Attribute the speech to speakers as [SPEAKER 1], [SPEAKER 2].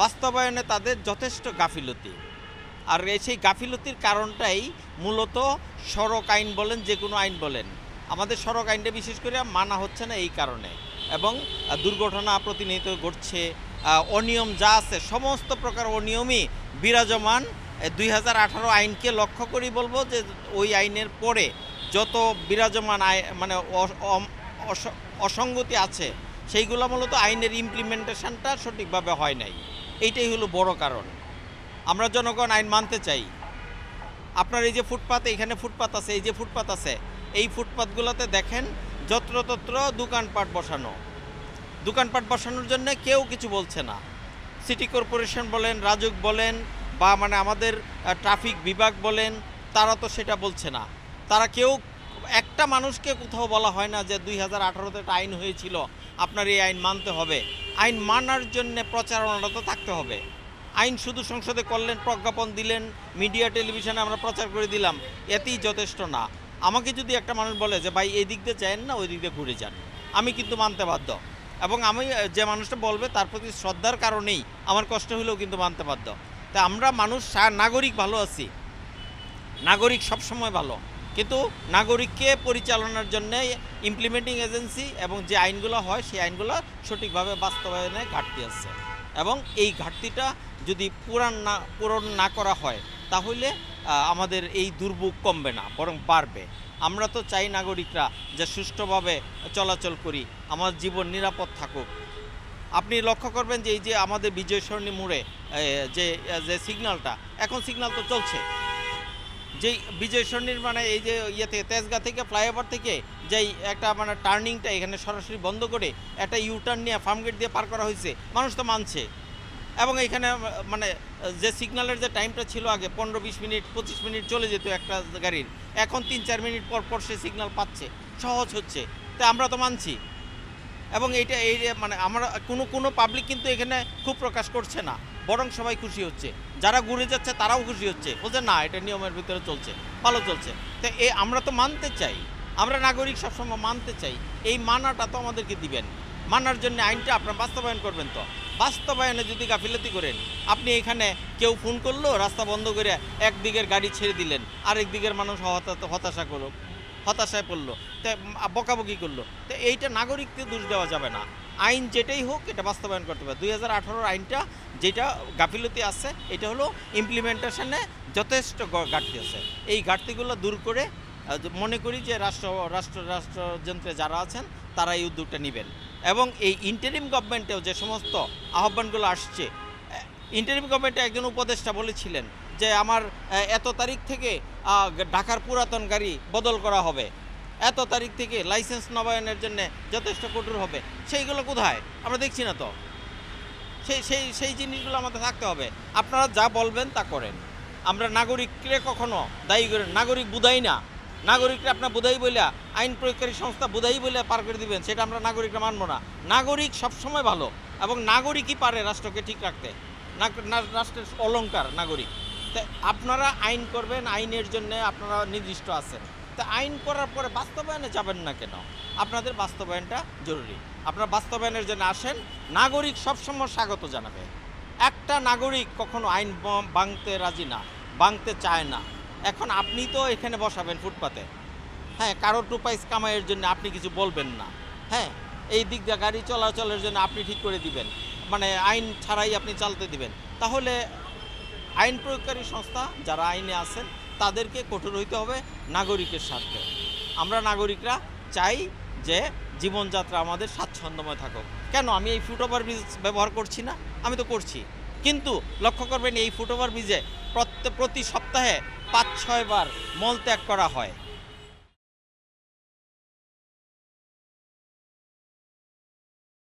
[SPEAKER 1] বাস্তবায়নে তাদের যথেষ্ট গাফিলতি। আর সেই গাফিলতির কারণটাই মূলত সড়ক আইন বলেন, যে কোনো আইন বলেন। আমাদের সড়ক আইনটা বিশেষ করে মানা হচ্ছে না এই কারণে। এবং দুর্ঘটনা প্রতিনিয়ত ঘটছে অনিয়ম যা আছে, সমস্ত প্রকার অনিয়মই বিরাজমান। দুই হাজার আঠারো আইনকে লক্ষ্য করি বলব যে, ওই আইনের পরে যত বিরাজমান মানে অসঙ্গতি আছে, সেইগুলো মূলত আইনের ইমপ্লিমেন্টেশনটা সঠিকভাবে হয় নাই। এইটাই হলো বড় কারণ। আমরা জনগণ আইন মানতে চাই। আপনার এই যে ফুটপাত, এখানে ফুটপাত আছে, এই যে ফুটপাত আছে, এই ফুটপাতগুলোতে দেখেন যত্রতত্র দোকানপাট বসানো। দোকানপাট বসানোর জন্য কেউ কিছু বলছে না। সিটি কর্পোরেশন বলেন, রাজুক বলেন, বা মানে আমাদের ট্রাফিক বিভাগ বলেন, তারা তো সেটা বলছে না। তারা কেউ, একটা মানুষকে কোথাও বলা হয় না যে দুই হাজার আঠারোতে একটা আইন হয়েছিল। আপনার এই আইন মানতে হবে। আইন মানার জন্যে প্রচারণাটা তো থাকতে হবে। আইন শুধু সংসদে করলেন, প্রজ্ঞাপন দিলেন, মিডিয়া, টেলিভিশনে আমরা প্রচার করে দিলাম, এতেই যথেষ্ট না। আমাকে যদি একটা মানুষ বলে যে, ভাই, এই দিক দিয়ে যান না, ওই দিক দিয়ে ঘুরে যান। আমি কিন্তু মানতে বাধ্য। এবং আমি যে মানুষটা বলবে, তার প্রতি শ্রদ্ধার কারণেই আমার কষ্ট হলেও কিন্তু মানতে বাধ্য। তা আমরা মানুষ নাগরিক ভালো আছি। নাগরিক সবসময় ভালো। কিন্তু নাগরিককে পরিচালনার জন্য ইমপ্লিমেন্টিং এজেন্সি এবং যে আইনগুলো হয়, সেই আইনগুলো সঠিকভাবে বাস্তবায়নে ঘাটতি আছে। এবং এই ঘাটতিটা যদি পূরণ না পূরণ না করা হয়, তাহলে আমাদের এই দুর্ভোগ কমবে না, বরং বাড়বে। আমরা তো চাই নাগরিকরা যে সুষ্ঠুভাবে চলাচল করি, আমার জীবন নিরাপদ থাকুক। আপনি লক্ষ্য করবেন যে এই যে আমাদের বিজয় সরণী মোড়ে যে যে সিগন্যালটা এখন সিগন্যাল তো চলছে। যেই বিজয় সরণির মানে এই যে ইয়ে থেকে তেজগাঁ থেকে, ফ্লাইওভার থেকে যেই একটা মানে টার্নিংটা এখানে সরাসরি বন্ধ করে একটা ইউটার্ন নিয়ে ফার্মগেট দিয়ে পার করা হয়েছে, মানুষ তো মানছে। এবং এখানে মানে যে সিগন্যালের যে টাইমটা ছিল আগে, পনেরো, বিশ মিনিট, পঁচিশ মিনিট চলে যেত একটা গাড়ির। এখন তিন, চার মিনিট পর পর সে সিগন্যাল পাচ্ছে, সহজ হচ্ছে। তাই আমরা তো মানছি। এবং এইটা এই মানে আমরা কোনো কোনো পাবলিক কিন্তু এখানে খুব প্রকাশ করছে না, বরং সবাই খুশি হচ্ছে। যারা ঘুরে যাচ্ছে তারাও খুশি হচ্ছে। বলছে, না, এটা নিয়মের ভিতরে চলছে, ভালো চলছে। তো এ আমরা তো মানতে চাই, আমরা নাগরিক সবসময় মানতে চাই। এই মানাটা তো আমাদেরকে দিবেন। মানার জন্য আইনটা আপনার বাস্তবায়ন করবেন তো। বাস্তবায়নে যদি গাফিলতি করেন, আপনি এখানে কেউ ফোন করল, রাস্তা বন্ধ করে একদিকের গাড়ি ছেড়ে দিলেন আরেক দিকের মানুষ হতা- হতাশা করল। হতাশায় পড়ল, তা বকাবকি করল। তো এইটা নাগরিককে দোষ দেওয়া যাবে না। আইন যেটাই হোক, এটা বাস্তবায়ন করতে হবে। দুই হাজার আঠারো আইনটা যেটা গাফিলতি আছে, এটা হলো ইমপ্লিমেন্টেশনে যথেষ্ট ঘাটতি আছে। এই ঘাটতিগুলো দূর করে মনে করি যে রাষ্ট্র রাষ্ট্র, রাষ্ট্রযন্ত্রে যারা আছেন, তারা এই উদ্যোগটা নেবেন। এবং এই ইন্টারিম গভর্নমেন্টেও যে সমস্ত আহ্বানগুলো আসছে ইন্টারিম গভর্নমেন্টে একজন উপদেষ্টা বলেছিলেন যে আমার এত তারিখ থেকে ঢাকার পুরাতন গাড়ি বদল করা হবে। এত তারিখ থেকে লাইসেন্স নবায়নের জন্য যথেষ্ট কঠোর হবে। সেইগুলো কোথায়? আমরা দেখছি না তো। সেই সেই সেই জিনিসগুলো আমাদের থাকতে হবে। আপনারা যা বলবেন তা করেন। আমরা নাগরিককে কখনো দায়ী করেন নাগরিক বুধাই না। নাগরিকরা আপনার বুধাই বইলা, আইন প্রয়োগকারী সংস্থা বুধাই বলে পার করে দিবেন, সেটা আমরা নাগরিকরা মানবো না। নাগরিক সবসময় ভালো এবং নাগরিকই পারে রাষ্ট্রকে ঠিক রাখতে। রাষ্ট্রের অলংকার নাগরিক। তা আপনারা আইন করবেন, আইনের জন্য আপনারা নির্দিষ্ট আছেন। তা আইন করার পরে বাস্তবায়নে যাবেন না কেন? আপনাদের বাস্তবায়নটা জরুরি। আপনারা বাস্তবায়নের জন্য আসেন, নাগরিক সবসময় স্বাগত জানাবে। একটা নাগরিক কখনো আইন ব- ভাঙতে রাজি না ভাঙতে চায় না। এখন আপনি তো এখানে বসাবেন ফুটপাতে। হ্যাঁ কারও টু পাইস কামাইয়ের জন্য আপনি কিছু বলবেন না। হ্যাঁ এই দিক দিয়ে গাড়ি চলাচলের জন্য আপনি ঠিক করে দিবেন। মানে আইন ছাড়াই আপনি চালতে দিবেন। তাহলে আইন প্রয়োগকারী সংস্থা যারা আইনে আছেন, তাদেরকে কঠোর হইতে হবে নাগরিকের স্বার্থে। আমরা নাগরিকরা চাই যে জীবনযাত্রা আমাদের স্বাচ্ছন্দ্যময় থাকুক। কেন? আমি এই ফুটওভার ব্রিজ ব্যবহার করছি না? আমি তো করছি। কিন্তু লক্ষ্য করবেন এই ফুটওভার ব্রিজে প্রতি সপ্তাহে পাঁচ ছয়বার মলত্যাগ করা হয়।